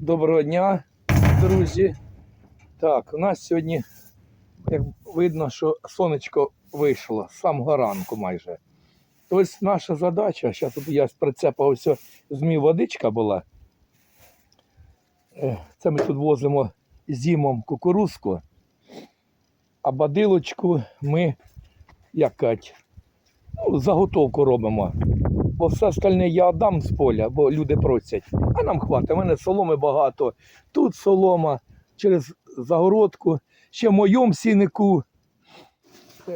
Доброго дня, друзі. Так, у нас сьогодні, як видно, що сонечко вийшло з самого ранку майже. Тобто наша задача, зараз тут я з прицепа ось водичка була. Е, Це ми тут возимо зимом кукурузку, а бадилочку ми, як кажуть, ну, заготовку робимо. Бо все остальне я дам з поля, бо люди просять. А нам хватить. У мене соломи багато. Тут солома через загородку, ще в моєму сінику. Ну,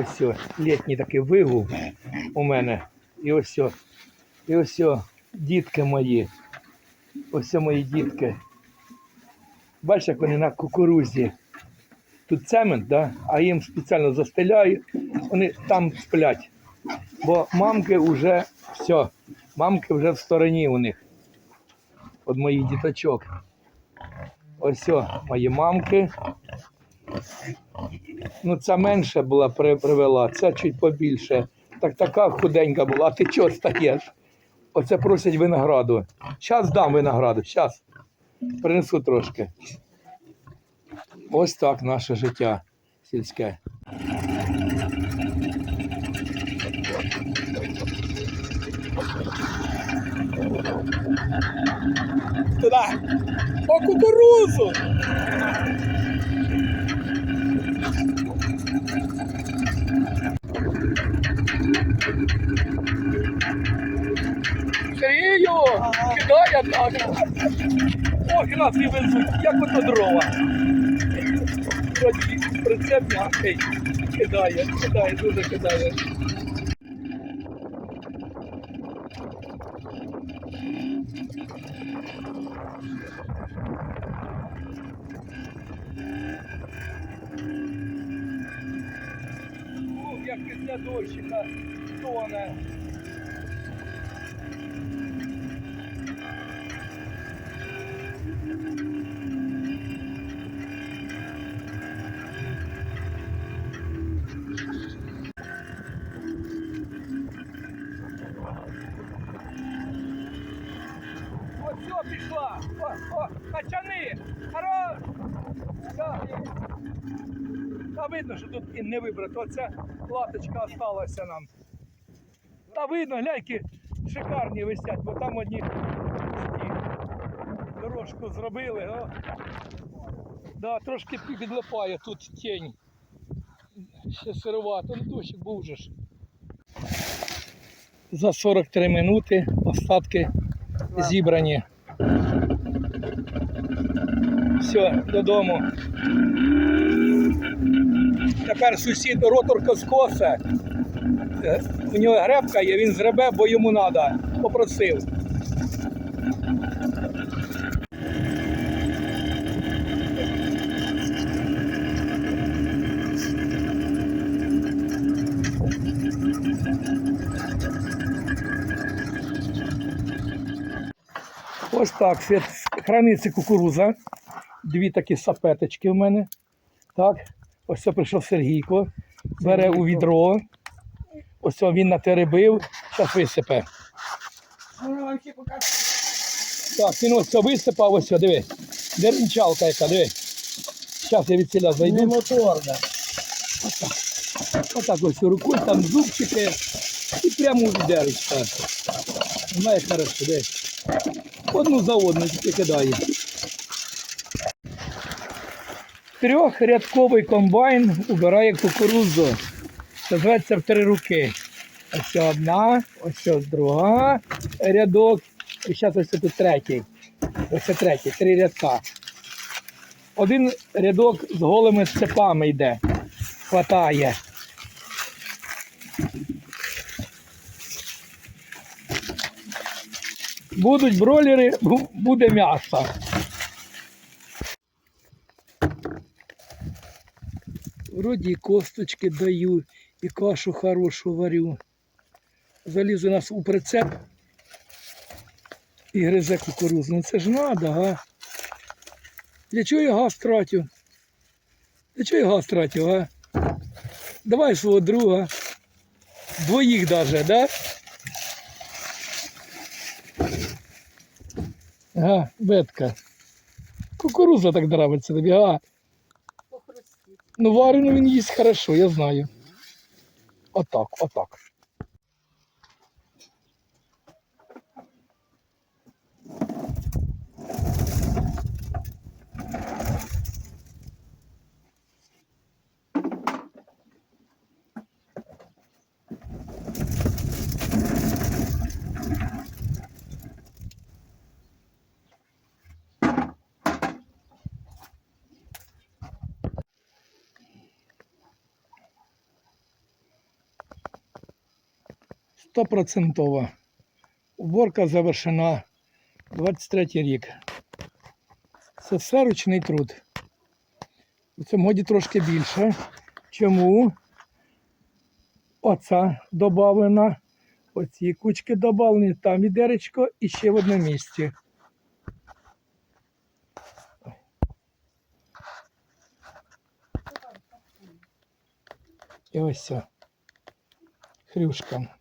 Ось літній такий вигул у мене. І ось, о, і ось о, дітки мої. Ось о мої дітки. Бачиш, як вони на кукурузі. Тут цемент, да? а їм спеціально застеляю, вони там сплять. Бо мамки вже все, мамки вже в стороні у них. От моїх діточок. Ось о, мої мамки. Ну, ця менша була привела, ця чуть побільше. Так така худенька була, а ти чого стаєш? Оце просять винограду. Щас дам винограду, щас. Принесу трошки. Ось так наше життя сільське. Туда. По кукурузу. Сергію, кидає так. Ох, нас і везуть, як ото дрова. Прицеп м'який. Кидає, кидає, дуже кидає. Як після дощика тоне. Качани. Хорош. Да. Та видно, що тут і не вибрати. Оця латочка осталася нам. Та видно, гляйки шикарні висять, бо там одні дорожку зробили. О. Да, трошки підлипає тут тінь. Ще сировато, ну дощик був же ж. За 43 минути остатки зібрані. Все, додому. Тепер сусід ротор скоса. Е, У нього гребка є, він згребе, бо йому треба. Попросив. Ось так. Храниться кукуруза. Дві такі сапеточки в мене. Так. Ось це прийшов Сергійко. Бере у відро. Ось це він натеребив. Зараз висипе. Так, він ось це висипав, ось диви. Деренчалка яка, диви. Зараз я від ціля Не зайду. моторна. Отак ось рукою, там зубчики. І прямо у відеречка. Знає хорошо, диви. Одну за одну тільки кидає. Трьохрядковий комбайн убирає кукурудзу. Це зветься в три руки. Ось одна, ось друга рядок. І зараз ось тут третій. Ось це третій, три рядка. Один рядок з голими цепами йде. Хватає. Будуть бройлери, буде м'ясо. Вроді і косточки даю, і кашу хорошу варю. Заліз у нас у прицеп і гризе кукурузу. Ну це ж надо, га? Для чого я газ тратю? Для чого я газ тратю, га? Давай свого друга. Двоїх даже, да? Ага, ветка. Кукуруза так нравиться тобі, а. Ну, варену він їсть хорошо, я знаю. Отак, отак. Стопроцентова. Уборка завершена 23 рік. Це все ручний труд. У цьому годі трошки більше. Чому? Оця додавлена. Оці кучки додавлені, там відеречко і ще в одному місці. І ось ця хрюшка.